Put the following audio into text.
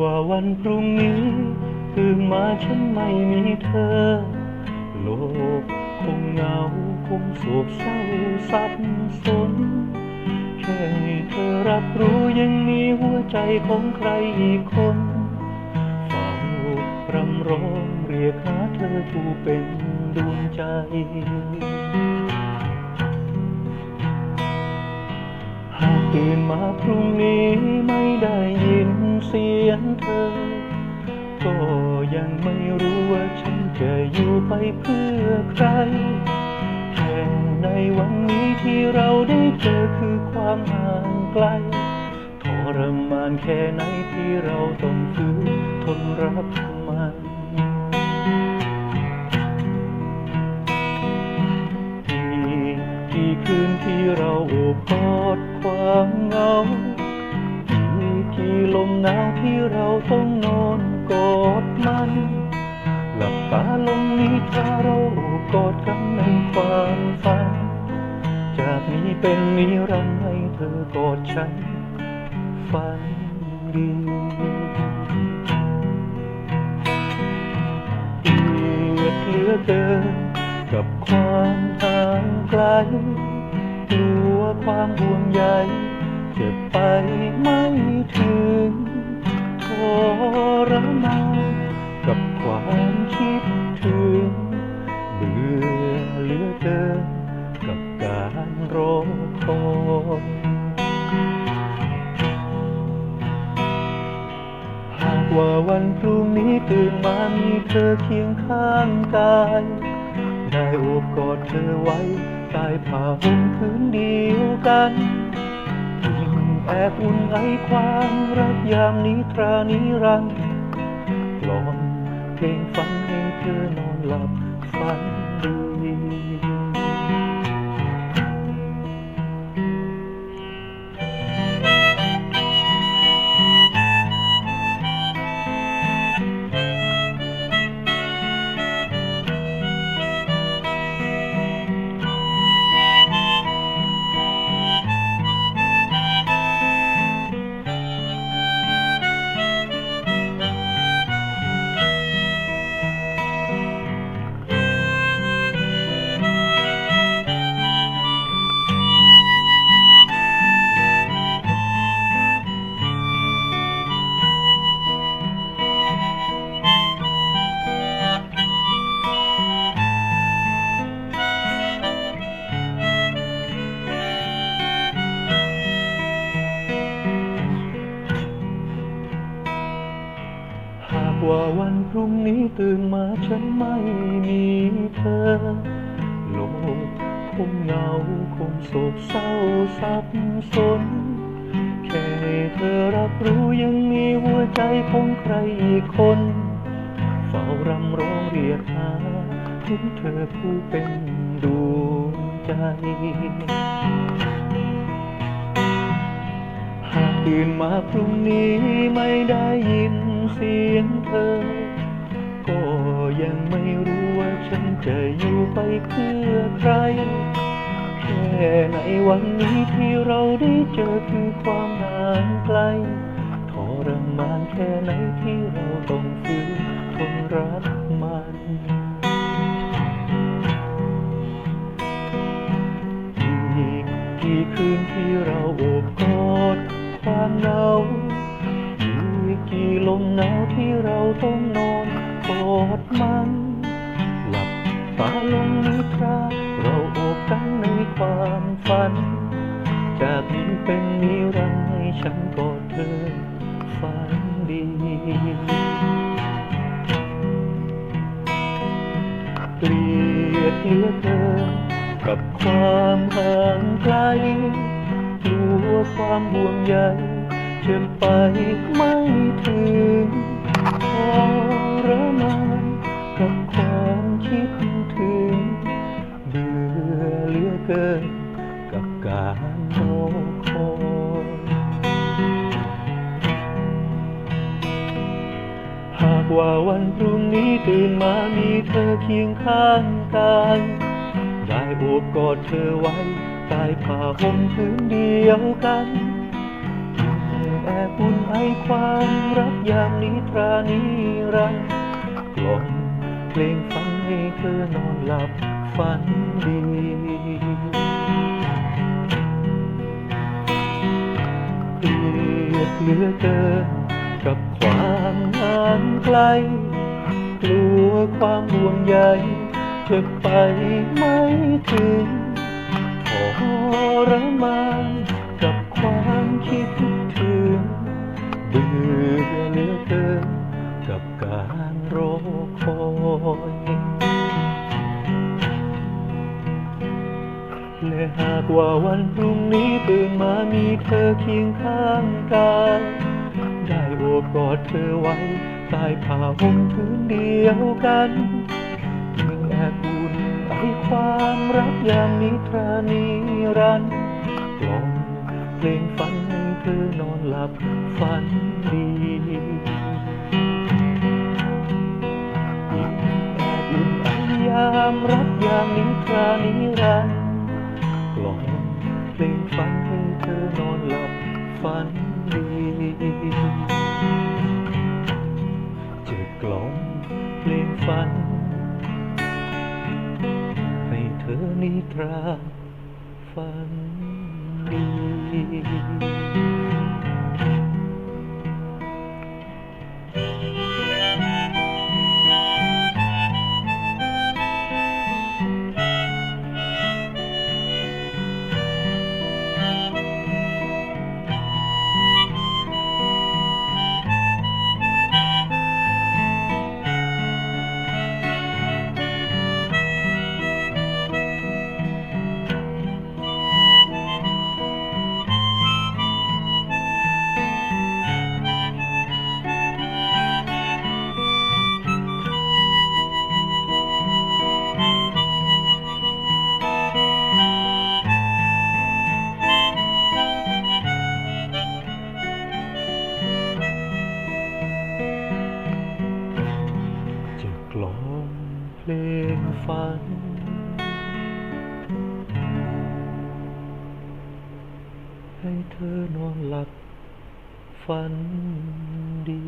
ว่าวันพรุ่งนี้ตื่นมาฉันไม่มีเธอ โลกคงเหงาคงโศกเศร้าสับสน แค่ให้เธอรับรู้ยังมีหัวใจของใครอีกคนเฝ้ารำร้องเรียกหาเธอผู้เป็นดวงใจหากตื่นมาพรุ่งนี้ เสียงเธอ ก็ยังไม่รู้ว่าฉันจะอยู่ไปเพื่อใคร แค่ในวันนี้ที่เราได้เจอคือความห่างไกลทรมานแค่ไหนที่เราต้องฝืนทนรับมันกี่กี่คืนที่เราอบกอดความเหงาีลมหนาวที่เราต้องนอนกอดมัน หลับตาลงนิทราเรากอดกันในความฝัน จากนี้เป็นนิรันดร์ให้เธอกอดฉัน ฝันดีเอียดเหลือเกินกับความห่างไกลกลัวความห่วงใย จะไปไม่ถึงทรมานกับความคิดถึงเบื่อเหลือเกินกับการรอคอยหากว่าวันพรุ่งนี้ตื่นมามีเธอเคียงข้างกายได้โอบกอดเธอไว้ใต้ผ้าห่มพื้นเดียวกัน แอบอุ่นไอความรักยามนิทรานิรันดร์กล่อมเพลงฝันให้เธอนอนหลับฝันดี ตื่นมาฉันไม่มีเธอ โลกคงเหงาคงโศกเศร้าสับสน แค่เธอรับรู้ยังมีหัวใจของใครอีกคน เฝ้ารำร้องเรียกหาถึงเธอผู้เป็นดวงใจหากตื่นมาพรุ่งนี้ไม่ได้ยินเสียงเธอ ยังไม่รู้ว่าฉันจะอยู่ไปเพื่อใคร แค่ในวันนี้ที่เราได้เจอคือความห่างไกลทรมานแค่ไหนที่เราต้องฝืนทนรักมันอีกกี่คืนที่เราโอบกอดความเหงาอีกกี่ลมหนาวที่เราต้องนอน กอดมัน หลับตาลงนิทราเราโอบกันในความฝัน จากนี้เป็นนิรันดร์ให้ฉันกอดเธอฝันดีเกลียดเหลือเกินกับความห่างไกลกลัวความห่วงใยจะไปไม่ถึงท รมานกับความคิดถึง เบื่อเหลือเกิน กับการรอคอยหากว่าวันพรุ่งนี้ตื่นมามีเธอเคียงข้างกายได้โอบกอดเธอไว้ใต้ผ้าห่มพื้นเดียวกัน แอบอุ่นไอความรักยามนิทรานิรันดร์กล่อมเพลงฟังให้เธอนอนหลับฝันดีเกลียดเหลือเกินกับความห่างไกล กลัวความห่วงใยจะไปไม่ถึงทรมานากว่าวันพรุ่งนี้ตื่นมามีเธอเคียงข้างกายได้โอบกอดเธอไว้ใต้ผ้าห่มพื้นเดียวกันยังแอบอุ่นไอความรักยามนิทรานิรันดร์กล่อมเพลงฟังให้เธอนอนหลับฝันดียิ่งแอบอุ่นไอยามรักยามนิทรานิรันดร์ ฝันดีจะกล่อมเพลงฝัน ให้เธอนิทราฝันดีัน ให้เธอนอนหลับฝันดี